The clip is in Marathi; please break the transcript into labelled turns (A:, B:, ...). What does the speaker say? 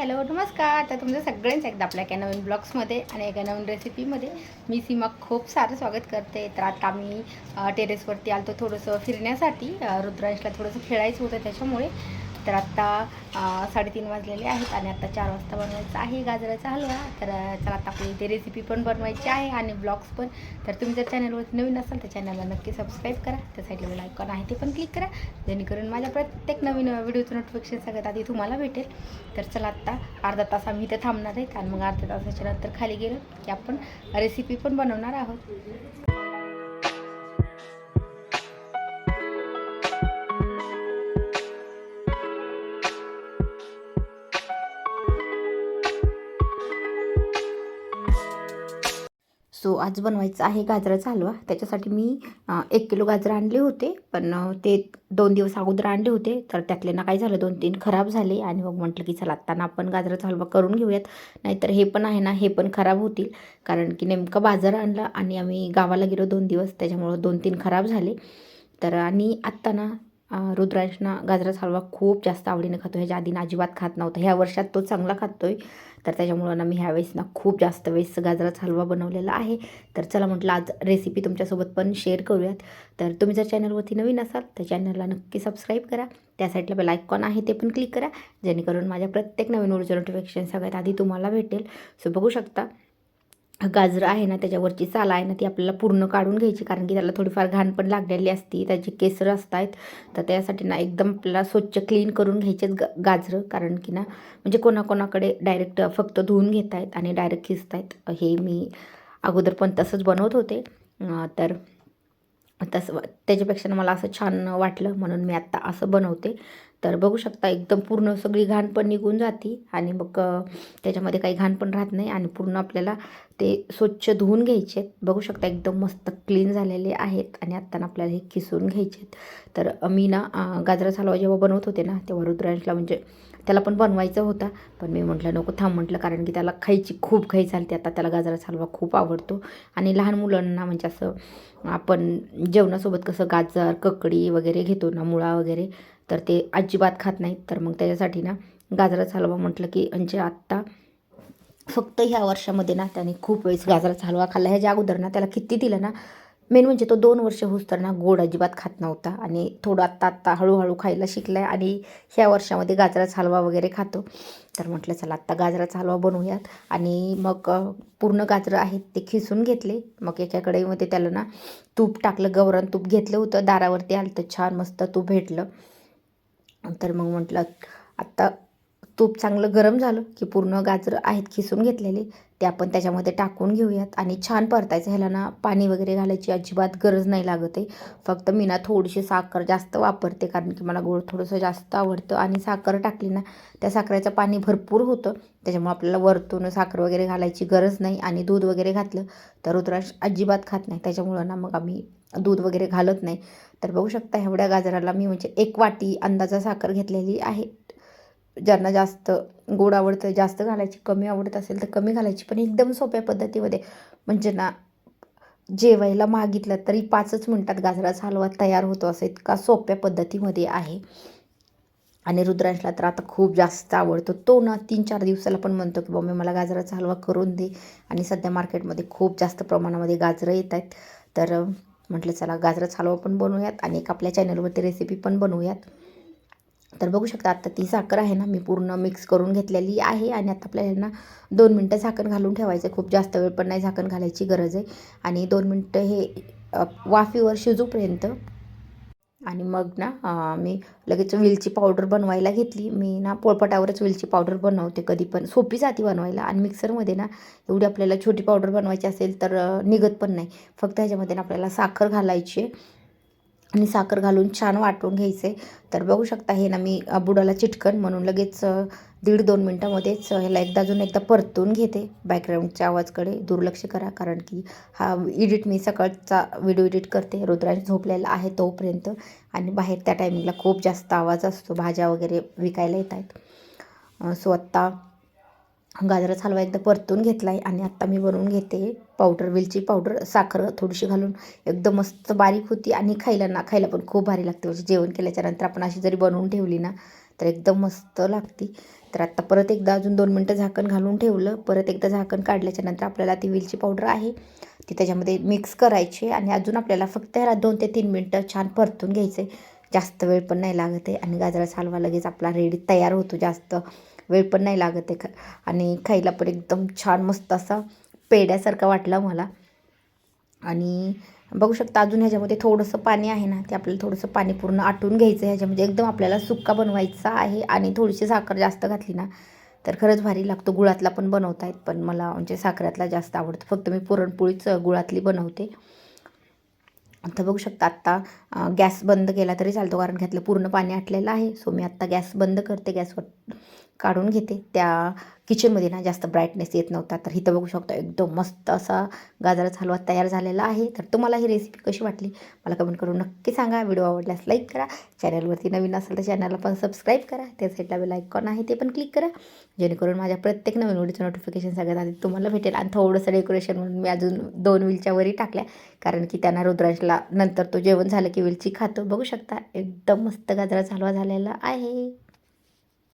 A: हॅलो नमस्कार. तर तुमचं सगळ्यांचं एकदा आपल्या एका नवीन ब्लॉग्समध्ये आणि एका नवीन रेसिपीमध्ये मी सीमा खूप सारं स्वागत करते. तर आता आम्ही टेरेसवरती आलो थोडंसं फिरण्यासाठी. रुद्राशला रुद्रांशला थोडंसं खेळायचं होतं त्याच्यामुळे. तर आत्ता साडेतीन वाजलेले आहेत आणि आत्ता चार वाजता बनवायचा आहे गाजराचा हलवा. तर चला आता आपली इथे रेसिपी पण बनवायची आहे आणि ब्लॉग्स पण. तर तुम्ही जर चॅनलवर नवीन असाल तर चॅनलला नक्की सबस्क्राईब करा. त्या साईडला बेल आयकॉन आहे ते पण क्लिक करा. जेणेकरून माझ्या प्रत्येक नवीन व्हिडिओचं नोटिफिकेशन सगळ्यात आधी तुम्हाला भेटेल. तर चला आत्ता अर्धा तास आम्ही इथे थांबणार आहेत आणि मग अर्ध्या तासाच्या नंतर खाली गेलो की आपण रेसिपी पण बनवणार आहोत. सो आज बनवायचं आहे गाजराचा हलवा त्याच्यासाठी मी एक किलो गाजरं आणले होते. पण ते दोन दिवस अगोदर आणले होते. तर त्यातले ना काय झालं दोन तीन खराब झाले. आणि मग म्हटलं की चला आत्ता ना आपण गाजराचा हलवा करून घेऊयात. नाहीतर हे पण आहे ना हे पण खराब होतील. कारण की नेमकं बाजार आणला आणि आम्ही गावाला गेलो दोन दिवस. त्याच्यामुळं दोन तीन खराब झाले. तर आणि आत्ता ना रुद्रांशना गाजराचा हलवा खूप जास्त आवडीने खातो. ह्याच्या आधीनं अजिबात खात नव्हता. ह्या वर्षात तो चांगला खातो आहे तर त्याच्यामुळं ना मी ह्यावेळेस ना खूप जास्त वेळेस गाजराचा हलवा बनवलेला आहे. तर चला म्हटलं आज रेसिपी तुमच्यासोबत पण शेअर करूयात. तर तुम्ही जर चॅनलवरती नवीन असाल तर चॅनलला नक्की सबस्क्राईब करा. त्या साईडला बेल आयकॉन आहे ते पण क्लिक करा. जेणेकरून माझ्या प्रत्येक नवीन व्हिडिओचं नोटिफिकेशन सगळ्यात आधी तुम्हाला भेटेल. सो बघू शकता. गाजरं आहे ना त्याच्यावरची साल आहे ना ती आपल्याला पूर्ण काढून घ्यायची कारण की त्याला थोडीफार घाण पण लागलेली असती त्याचे केसर असतात तर त्यासाठी ना एकदम आपल्याला स्वच्छ क्लीन करून घ्यायचेच ग गाजरं कारण की ना म्हणजे कोणाकोणाकडे डायरेक्ट फक्त धुवून घेत आहेत आणि डायरेक्ट खिसत आहेत हे मी अगोदर पण तसंच बनवत होते. तर तसं त्याच्यापेक्षा मला असं छान वाटलं म्हणून मी आत्ता असं बनवते. तर बघू शकता एकदम पूर्ण सगळी घाण पण निघून जाते आणि मग त्याच्यामध्ये काही घाण पण राहत नाही आणि पूर्ण आपल्याला ते स्वच्छ धुवून घ्यायचे. आहेत बघू शकता एकदम मस्त क्लीन झालेले आहेत आणि आत्ताना आपल्याला हे किसून घ्यायचे आहेत. तर मी ना गाजरा गाजराचा हलवा जेव्हा बनवत होते ना तेव्हा रुद्रांशला म्हणजे त्याला पण बनवायचं होता. पण मी म्हटलं नको थांब म्हटलं कारण की त्याला खायची खूप खाई चालते आता त्याला गाजराचा हलवा खूप आवडतो. आणि लहान मुलांना म्हणजे असं आपण जेवणासोबत कसं गाजर ककडी वगैरे घेतो ना मुळा वगैरे तर ते अजिबात खात नाहीत. तर मग त्याच्यासाठी ना गाजराचा हलवा म्हटलं की म्हणजे आत्ता फक्त ह्या वर्षामध्ये ना त्याने खूप वेळेस गाजराचा हलवा खाल्ला. ह्याच्या अगोदर ना त्याला किती दिलं ना मेन म्हणजे तो दोन वर्ष होसताना ना गोड अजिबात खात नव्हता आणि थोडं आत्ता आत्ता हळूहळू खायला शिकला आहे आणि ह्या वर्षामध्ये गाजराचा हलवा वगैरे खातो. तर म्हटलं चला आत्ता गाजराचा हलवा बनवूयात. आणि मग पूर्ण गाजरं आहेत ते खिसून घेतले. मग एका कढईमध्ये त्याला ना तूप टाकलं गवरण तूप घेतलं होतं. दारावरती आलं तर छान मस्त तूप भेटलं. तर मग म्हटलं आत्ता तूप चांगलं गरम झालं की पूर्ण गाजरं आहेत खिसून घेतलेले ते आपण त्याच्यामध्ये टाकून घेऊयात. आणि छान परतायचं ह्याला ना पाणी वगैरे घालायची अजिबात गरज नाही लागत आहे. फक्त मी ना थोडीशी साखर जास्त वापरते कारण की मला गोड थोडंसं जास्त आवडतं. आणि साखर टाकली ना त्या साखरेचं पाणी भरपूर होतं. त्याच्यामुळे आपल्याला वरतून साखर वगैरे घालायची गरज नाही. आणि दूध वगैरे घातलं तर रुद्राक्ष अजिबात खात नाही. त्याच्यामुळं ना मग आम्ही दूध वगैरे घालत नाही. तर बघू शकता एवढ्या गाजराला मी म्हणजे एक वाटी अंदाजा साखर घेतलेली आहे. ज्यांना जास्त गोड आवडतं जास्त घालायची कमी आवडत असेल तर कमी घालायची. पण एकदम सोप्या पद्धतीमध्ये म्हणजे ना जेवायला मागितलं तरी पाचच मिनटात गाजराचा हलवा तयार होतो असं इतका सोप्या पद्धतीमध्ये आहे. आणि रुद्रांशला तर आता खूप जास्त आवडतो. तो ना तीन चार दिवसाला पण म्हणतो की बॉम्बे मला गाजराचा हलवा करून दे. आणि सध्या मार्केटमध्ये खूप जास्त प्रमाणामध्ये गाजरं येत आहेत. तर म्हटलं चला गाजराचा हलवा पण बनवूयात आणि एक आपल्या चॅनलवरती रेसिपी पण बनवूयात. तर बघू शकता आता ती साखर आहे ना मी पूर्ण मिक्स करून घेतलेली आहे आणि आता आपल्याला ना दोन मिनटं झाकण घालून ठेवायचं आहे. खूप जास्त वेळ पण नाही झाकण घालायची गरज आहे. आणि दोन मिनटं हे वाफीवर शिजूपर्यंत आणि मग ना मी लगेच वेलची पावडर बनवायला घेतली. मी ना पोळपटावरच वेलची पावडर बनवते कधी पण. सोपी जाती बनवायला आणि मिक्सरमध्ये ना एवढी आपल्याला छोटी पावडर बनवायची असेल तर निघत पण नाही. फक्त ह्याच्यामध्ये ना आपल्याला साखर घालायची आहे. आणि साखर घालून छान वाटून घ्यायचे. तर बघू शकता हे ना मी बुडाला चिटकन म्हणून लगेच दीड दोन मिनटामध्येच ह्याला एकदा अजून एकदा परतून घेते बॅकग्राऊंडच्या आवाजकडे. दुर्लक्ष करा कारण की हा एडिट मी सकाळचा व्हिडिओ एडिट करते. रुद्रांश झोपलेला आहे तोपर्यंत आणि बाहेर त्या टायमिंगला खूप जास्त आवाज असतो. भाज्या वगैरे विकायला येत आहेत. सो आत्ता गाजराचा हलवा एकदा परतून घेतला आहे आणि आत्ता मी बनवून घेते पावडर वेलची पावडर साखर थोडीशी घालून. एकदम मस्त बारीक होती आणि खायला ना खायला पण खूप भारी लागते. म्हणजे जेवण केल्याच्यानंतर आपण अशी जरी बनवून ठेवली ना तर एकदम मस्त लागती. तर आत्ता परत एकदा अजून दोन मिनटं झाकण घालून ठेवलं. परत एकदा झाकण काढल्याच्यानंतर आपल्याला ती वेलची पावडर आहे ती त्याच्यामध्ये मिक्स करायची आणि अजून आपल्याला फक्त ह्याला दोन ते तीन मिनटं छान परतून घ्यायचं आहे जास्त वेळ पण नाही लागत आहे आणि गाजराचा हलवा लगेच आपला रेडी तयार होतो जास्त. वेळ पण नाही लागत आहे ख आणि खायला पण एकदम छान मस्त असा पेड्यासारखा वाटला मला. आणि बघू शकता अजून ह्याच्यामध्ये थोडंसं पाणी आहे ना ते आपल्याला थोडंसं पाणी पूर्ण आटून घ्यायचं ह्याच्यामध्ये. एकदम आपल्याला सुक्का बनवायचा आहे आणि थोडीशी साखर जास्त घातली ना तर खरंच भारी लागतो. गुळातला पण बनवता येत पण मला म्हणजे साखरातला जास्त आवडतं. फक्त मी पुरणपोळीच गुळातली बनवते. आता बघू शकता आत्ता गॅस बंद केला तरी चालतो कारण घातलं पूर्ण पाणी आटलेलं आहे. सो मी आत्ता गॅस बंद करते. गॅसवर काढून घेते. त्या किचनमध्ये ना जास्त ब्राईटनेस येत नव्हता. तर इथं बघू शकतो एकदम मस्त असा गाजराचा हलवा तयार झालेला आहे. तर तुम्हाला ही रेसिपी कशी वाटली? मला कमेंट करून नक्की सांगा. व्हिडिओ आवडल्यास लाईक करा. चॅनलवरती नवीन असेल तर चॅनलला पण सबस्क्राईब करा. त्या साईडला बेल आयकॉन आहे ते पण क्लिक करा. जेणेकरून माझ्या प्रत्येक नवीन व्हिडिओचं नोटिफिकेशन सगळ्यात आधी तुम्हाला भेटेल. आणि थोडंसं डेकोरेशन म्हणून मी अजून दोन विलच्या वरी टाकल्या. कारण की त्यांना रुद्राशला नंतर तो जेवण झालं की विलची खातो. बघू शकता एकदम मस्त गाजराचा हलवा झालेला आहे.